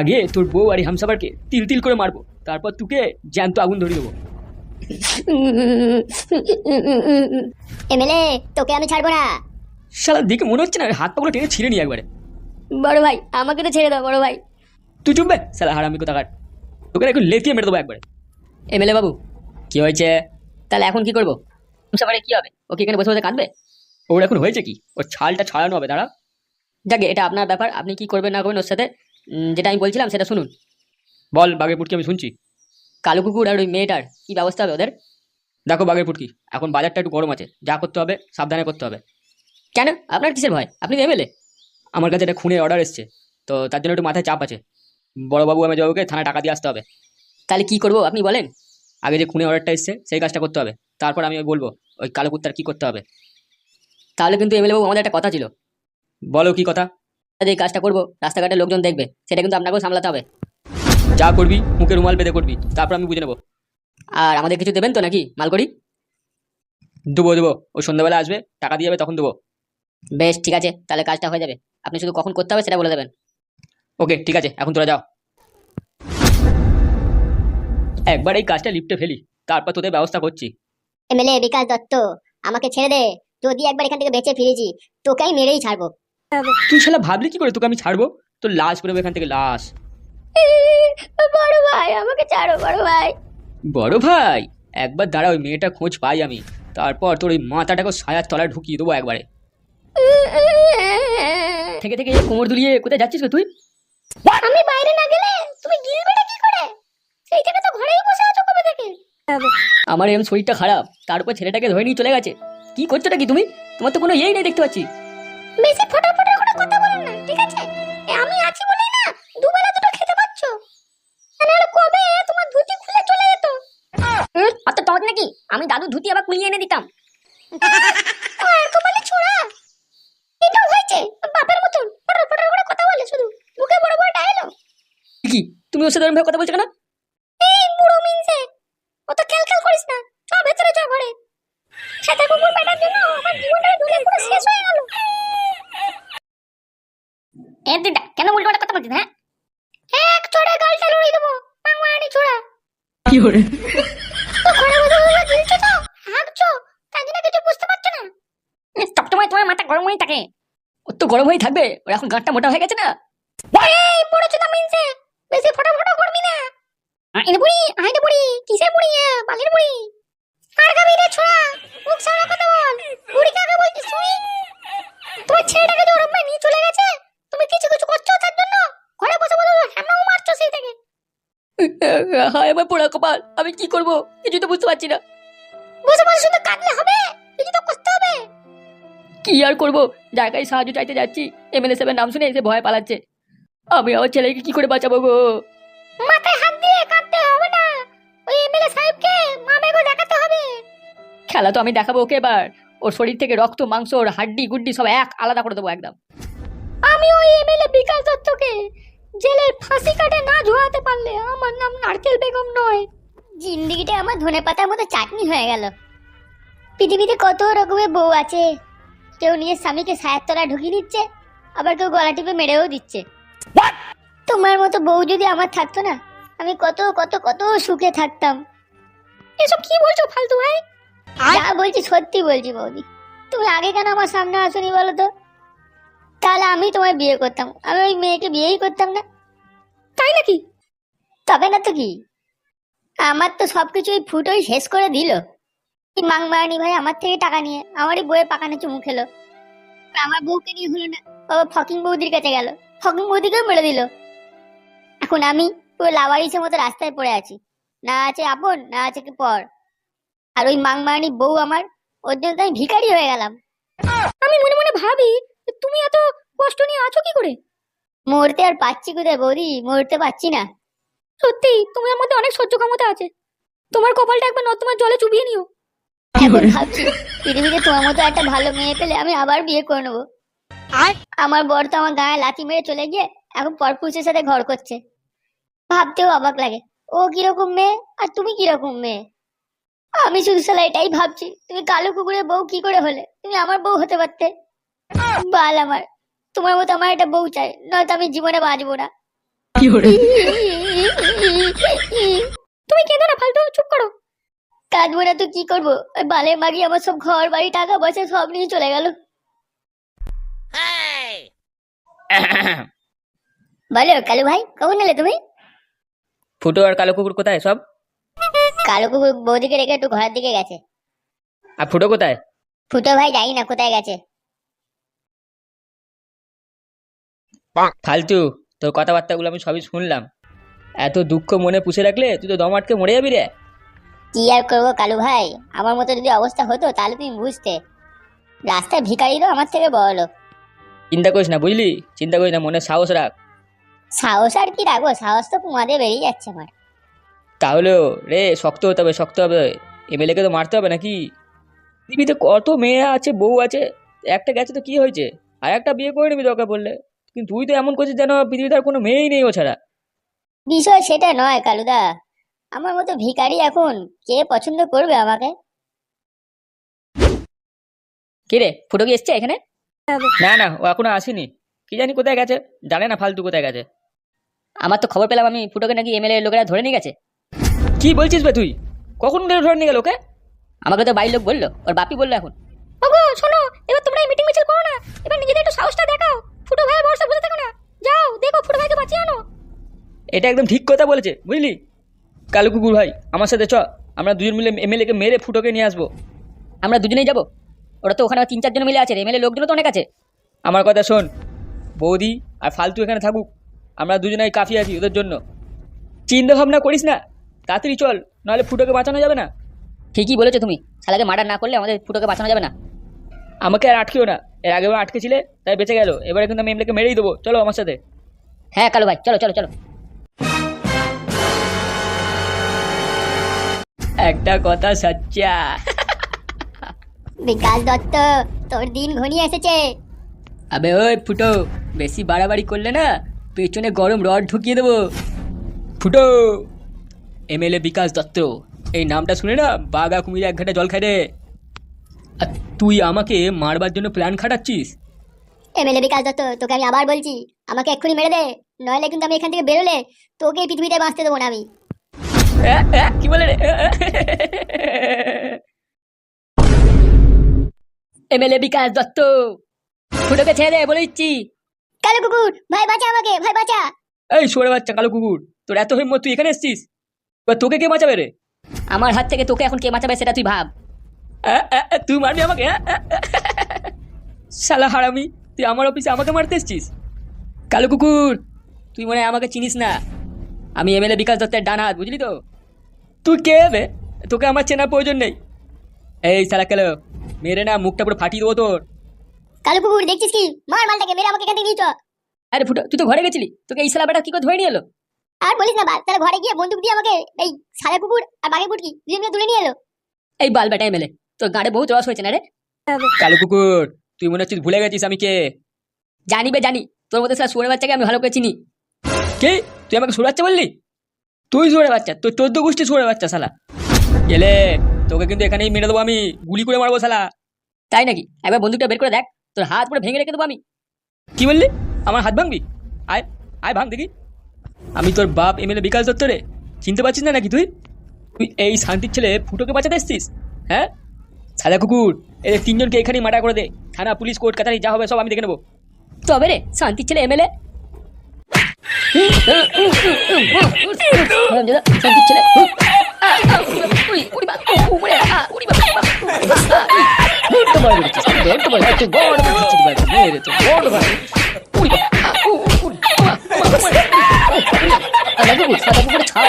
আগে তোর বউ আর হামসাবারকে তিল তিল করে মারবো। তারপর তোকে জ্যান্ত আগুন ধরিয়ে দেবো। এমএলএ তোকে আমি ছাড়বো না। শালা দেখে মনে হচ্ছে না হাত পাগুলো টেনে ছিঁড়ে নি একবারে। বড় ভাই আমাকে তো ছেড়ে দাও বড় ভাই। তুই চুপবে শালা হারামি কোথাকার। তোকে একটু লেতিয়ে মেরে দেবো একবারে। এমএলএ বাবু কি হয়েছে? তাহলে এখন কি করব? হামসাবারে কি হবে? ও কি এখানে বসে বসে কাঁদবে? ওর এখন হয়েছে কি? ওর ছালটা ছাড়ানো হবে দাঁড়া যাকে এটা আপনার ব্যাপার, আপনি কি করবেন না করবেন ওর সাথে? যেটা আমি বলছিলাম সেটা শুনুন। বল বাঘের পুটকি আমি শুনছি। কালো কুকুর আর ওই মেয়েটার কি ব্যবস্থা হবে ওদের? দেখো বাঘের পুটকি এখন বাজারটা একটু গরম আছে, যা করতে হবে, সাবধানে করতে হবে। কেন? আপনার কিসের ভয়? আপনি এমএলএ আমার কাছে একটা খুনের অর্ডার এসছে, তো তার জন্য একটু মাথায় চাপ আছে। বড়বাবু আমি বাবুকে থানায় টাকা দিয়ে আসতে হবে। তাহলে কি করব, আপনি বলেন। আগে যে খুনের অর্ডারটা এসছে, সেই কাজটা করতে হবে। তারপর আমি বলব, ওই কালো কুত্তার কী করতে হবে। তাহলে কিন্তু এমএলএ বাবু আমাদের একটা কথা ছিল। বলো কি কথা? যে এই কাজটা করব রাস্তাঘাটে লোকজন দেখবে সেটা কিন্তু আপনাকেও সামলাতে হবে। যা করবি মুখে রুমাল বেঁধে করবি তারপর আমি বুঝে নেব। আর আমাদের কিছু দেবেন তো নাকি মাল করি দেবো দেবো। ও সন্ধ্যাবেলা আসবে টাকা দিয়ে যাবে তখন দেবো। বেশ ঠিক আছে তাহলে কাজটা হয়ে যাবে। আপনি শুধু কখন করতে হবে সেটা বলে দেবেন। ওকে ঠিক আছে এখন তোরা যাও। একবার এই কাজটা লিফটে ফেলি তারপর তোদের ব্যবস্থা করছি। এমএলএ বিকাশ দত্ত আমাকে ছেড়ে দে। যদি একবার এখান থেকে বেঁচে ফিরেছি তোকে আমি মেরেই ছাড়বো। তুই শালা ভাবলি কি করে তোকে আমি ছাড়বো? তোর লাশ বেরোবে এখান থেকে লাশ। বড় ভাই আমাকে ছাড়ো বড় ভাই। বড় ভাই একবার দাঁড়া ওই মেয়েটা খোঁজ পাই আমি। তারপর তোর ওই মাথাটাকে সায়ার তলায় ঢুকিয়ে দেবো একবারে। থেকে থেকে কোমর দুলিয়ে কোথায় যাচ্ছিস তুই? আমি বাইরে না গেলে তুমি গিলবেটা কি করে? সেই থেকে তো ঘরেই বসে আছো কবে থেকে? আমার এম শরীরটা খারাপ তারপর ছেলেটাকে ধরে নিয়ে চলে গেছে। কি করছোটা কি তুমি? তোমার তো কোনো ইয়েই নেই দেখতে পাচ্ছি। বেশি ফটো ফটো করে কথা বলো না ঠিক আছে? এ, আমি আছি বলেই না দুবেলা দুটো খেতে পাচ্ছ? নাহলে কবে? তোমার ধুতি খুলে চলে যেত। অত টক নাকি? আমি দাদু ধুতি আবার কুলিয়ে এনে দিতাম। আর কপালে ছোড়া? এটাও হয়েছে? বাপের মতন। ফটো ফটো করে কথা বলে শুধু। মুখে বড় বড় ডায়লগ কি তুমি ওর সাথে এরকম ভাবে কথা বলছো কেন? এই বুড়ো মিনসে অত খেল খেল করিস না চ ভেতরে চ ঘরে সাথে কুকুর পেটার জন্য আমার জীবনটা ধুলে পুরো শেষ হয়ে গেল। এ দিদা কেন উল্টো কথা বলছিস হ্যাঁ? এক চড়ে গালটা লড়িয়ে দেবো মাংমানি ছোড়া কি করে? তো ঘরে বসে বসে গিলছো তো হাঁকছো তাই জন্য কিছু বুঝতে পারছ না। সবসময় তোমার মাথা গরম হয়ে থাকে। তো গরম হয়ে থাকবে ওর এখন গাঁটটা মোটা হয়ে গেছে না। এই পড়েছো তো মিনসে বেশি ফটো ফটো করবি না। আইনে বুড়ি আইনে বুড়ি কিসের বুড়ি এ? বুড়ি আর গাবি রে ছোড়া মুখ সামনে কথা বল বুড়ি কাকে বলছিস তুই তোমার ছেলেটাকে যে ওরম নিয়ে চলে গেছে তুমি কিছু কিছু করছ তার জন্য ঘরে বসে বসে হ্যামাও মারছো সেই থেকে হায় আমার পোড়া কপাল। আমি কি করব? কিছু তো বুঝতে পারছি না। বসে বসে কাঁদলে হবে? কিছু তো করতে হবে? কি আর করব? কাছে সাহায্য চাইতে যাচ্ছি। এমএলএ সাহেবের নাম শুনে এসে ভয় পালাচ্ছে। আমি আমার ছেলেকে কি করে বাঁচাবো গো? মাথায় হাত দিয়ে কাঁদতে হবে না। ওই এমএলএ সাহেবকে মামেগো দেখাতে হবে। খেলা তো আমি দেখাবো ওকে এবার। ওর শরীর থেকে রক্ত, মাংস, ওর হাড্ডি, গুড্ডি সব এক আলাদা করে দেবো একদম। আমি ওই এমএলএ বিকাশ দত্তকে জেলের ফাঁসি কাটে না ঝোয়াতে পারলে আমার নাম নারকেল বেগম নয়। জিন্দিগিটা আমার ধনে পাতার মতো চাটনি হয়ে গেল। পৃথিবীতে কত রকমের বউ আছে। কেউ নিজের স্বামীকে সায়ের তলায় ঢুকিয়ে দিচ্ছে আবার কেউ গলা টিপে মেরেও দিচ্ছে। তোমার মতো বউ যদি আমার থাকতো না আমি কত কত কত সুখে থাকতাম। এসব কি বলছো ফালতু ভাই? যা বলছি সত্যি বলছি বৌদি। তুমি আগে কেন আমার সামনে আসনি বলো তো? তাহলে আমি তোমায় বিয়ে করতাম। আমি ওই মেয়েকে বিয়েই করতাম না। তাই নাকি? তবে না তো কি? আমার তো সবকিছু ওই ফুটোই শেষ করে দিল। মাংমারানি ভাই আমার থেকে টাকা নিয়ে আমারই বইয়ে পাকানো চুমু খেলো। আমার বউকে নিয়ে হলো না। ও ফকিং বৌদির কাছে গেল। ফকিং বৌদিকেও মেরে দিল। এখন আমি পুরো লাভারিসের মতো রাস্তায় পড়ে আছি। না আছে আপন না আছে কি পর। আর ওই মাংমারানি বউ আমার ওর জন্য তো আমি ভিখারি হয়ে গেলাম। আমি মনে মনে ভাবি তুমি এত কষ্ট নিয়ে আছো কি করে? মরতে আর পাচ্ছি কোথায় বৌদি? মরতে পাচ্ছি না। সত্যি তোমার মধ্যে অনেক সহ্য ক্ষমতা আছে। তোমার কপালটা একবার নর্দমার জলে চুবিয়ে নিও। এখন ভাবছি পৃথিবীতে তোমার মতো একটা ভালো মেয়ে পেলে আমি আবার বিয়ে করে নেব। আমার বর তো আমার গায়ে লাথি মেরে চলে গিয়ে এখন পরপুরুষের সাথে ঘর করছে। ভাবতেও অবাক লাগে। ও কীরকম মেয়ে আর তুমি কীরকম মেয়ে? আমি শুধু সালা এটাই ভাবছি তুমি কালো কুকুরের বউ কি করে হলে? তুমি আমার বউ হতে পারতে। বাল আমার। তোমার মতো আমার একটা বউ চাই নয়তো আমি জীবনে বাঁচবো না। তুমি কেঁদো না ফালতু চুপ করো। কাঁদবো না তো কি করব? ওই বালের মাগি আমার সব ঘর বাড়ি টাকা পয়সা সব নিয়ে চলে গেল। বলো কালু ভাই কখন এলে তুমি? ফুটো আর কালো কুকুর কোথায় সব? কালু কুকুর বৌদিকে রেখে একটু ঘরের দিকে গেছে। আর ফুটো কোথায়? ফুটো ভাই জানি না কোথায় গেছে। ফালতু তোর কথাবার্তাগুলো আমি সবই শুনলাম। এত দুঃখ মনে পুষে রাখলে তুই তো দম আটকে মরে যাবি রে। কি আর করব কালু ভাই? আমার মতো যদি অবস্থা হতো তাহলে তুমি বুঝতে। রাস্তায় ভিখারি তো আমার থেকে বড় লোক। চিন্তা করিস না বুঝলি? চিন্তা করিস না মনে সাহস রাখ। সাহস আর কি রাখব? সাহস তো কুমাদে বেরিয়ে যাচ্ছে আমার। তাহলেও রে শক্ত হতে হবে শক্ত হবে। এমএলএকে তো মারতে হবে নাকি? পৃথিবীতে কত মেয়ে আছে বউ আছে? একটা গেছে তো কি হয়েছে? আর একটা বিয়ে করে নিবি দরকার পড়লে কিন্তু তুই তো এমন করছিস যেন পৃথিবীতে আর কোনো মেয়েই নেই ও ছাড়া। বিষয় সেটা নয় কালুদা। আমার মতো ভিখারি এখন কে পছন্দ করবে আমাকে? কে রে? ফুটো কি এসছে এখানে? না না ও এখনও আসেনি। কি জানি কোথায় গেছে জানে না ফালতু কোথায় গেছে। আমার তো খবর পেলাম আমি ফুটোকে নাকি এমএলএ লোকেরা ধরে নিয়ে গেছে। কি বলছিস বে তুই? কখন ধরে ধরে নিয়ে গেল ওকে? আমাকে তো বাড়ির লোক বলল ওর বাপি বলল এখন। ওগো শোনো এবার তোমরা এই মিটিং মিছিল করো না এবার নিজেদের একটু সাহসটা দেখাও। ফুটো ভরসা বুঝে থাকো না। যাও দেখো ফুটো ভাইকে বাঁচিয়ে আনো। এটা একদম ঠিক কথা বলেছে বুঝলি? কালু কুকুর ভাই আমার সাথে চ আমরা দুজন মিলে এমএলএ কে মেরে ফুটোকে নিয়ে আসব। আমরা দুজনেই যাব। ওরা তো ওখানে তিন চারজন মিলে আছে এমএলএ লোকজনও তো অনেক আছে। আমার কথা শোন বৌদি আর ফালতু এখানে থাকুক আমরা দুজনেই কাফি আছি ওদের জন্য। চিন্তা ভাবনা করিস না তাড়াতাড়ি চল নাহলে ফুটোকে বাঁচানো যাবে না। ঠিকই বলেছ তুমি শালাকে মার্ডার না করলে আমাদের ফুটোকে বাঁচানো যাবে না। আমাকে আর আটকেও না। এর আগেও আটকেছিলে তাই বেঁচে গেল। এবারে কিন্তু আমি এমএলএকে মেরেই দেবো। চলো আমার সাথে। হ্যাঁ কালু ভাই চলো চলো চলো। একটা কথা সচ্চা। বিকাশ দত্ত তোর দিন ঘনিয়ে এসেছে। আবে ওই ফুটো বেশি বাড়াবাড়ি করলে না পেছনে গরম রড ঢুকিয়ে দেবো। ফুটো এমএলএ বিকাশ দত্ত এই নামটা শুনে না বাগা কুমির এক ঘাটা জল খাই রে। তুই আমাকে মারবার জন্য প্ল্যান খাটাচ্ছিস এমএলএ বিকাশ দত্ত তোকে আমি আবার বলছি আমাকে এক্ষুনি মেরে দে নইলে কিন্তু আমি এখান থেকে বেরোলে তোকে এই পৃথিবীতে বাঁচতে দেবো না আমি কি বলে রে এমএলএ বিকাশ দত্ত ফুটোকে ছেড়ে দে বলে দিচ্ছি কালো কুকুর ভাই বাঁচা আমাকে ভাই বাঁচা এই সরে বাচ্চা কালো কুকুর তোর এত হিম্মত তুই এখানে এসছিস তোকে কে বাঁচাবে রে আমার হাত থেকে তোকে এখন কে বাঁচাবে সেটা তুই ভাব তুই মারবি আমাকে আ, শালা হারামি তুই আমার অফিসে আমাকে মারতে এসছিস? কালো কুকুর তুই মনে হয় আমাকে চিনিস না। আমি এম এমএলএ বিকাশ দত্তের ডান হাত বুঝলি তো? তুই কে বে তোকে আমার চেনার প্রয়োজন নেই। এই শালা কালো মেরে না মুখটা পুরো ফাটিয়ে দেবো তোর। কালো কুকুর দেখছিস কি? মার মালটাকে মেরে আমাকে থেকে নিয়ে আরে ফুটো তুই তো ঘরে গেছিলি? তোকে এই শালা বেটা কি করে ধরে নিয়ে এলো? আর বলিস না বাল তাহলে ঘরে গিয়ে বন্দুক দিয়ে আমাকে এই সাদা কুকুর আর বাঘে পুটকি দুজন মিলে তুলে নিয়ে এলো। এই বাল বেটা এমএলএ তোর গাড়ে বহুত রস হয়েছে না রে? কালো কুকুর তুই মনে হচ্ছে ভুলে গেছিস আমি কে? জানি বে জানি। তোর মধ্যে সারা সুরে বাচ্চাকে আমি ভালো করে চিনি। কে? তুই আমাকে সুরে বাচ্চা বললি? তুই সুরে বাচ্চা তোর চোদ্দ গোষ্ঠী সুরে বাচ্চা শালা। গেলে তোকে কিন্তু এখানেই মেরে দেবো আমি গুলি করে মারবো শালা। তাই নাকি? একবার বন্দুকটা বের করে দেখ তোর হাত পুরো ভেঙে রেখে দেবো আমি। কি বললি? আমার হাত ভাঙবি? আয় আয় ভাঙ দেখি। আমি তোর বাপ এমএলএ বিকাশ দত্ত রে। চিনতে পারছিস না নাকি তুই? তুই এই শান্তির ছেলে ফুটোকে বাঁচাতে এসছিস হ্যাঁ? সাদা কুকুর এদের তিনজনকে এখানেই মার্ডার করে দে থানা পুলিশ কোর্ট কাতারি যা হবে সব আমি দেখে নেব তবে রে শান্তি ছেলে এমএলএ শান্তির ছাড়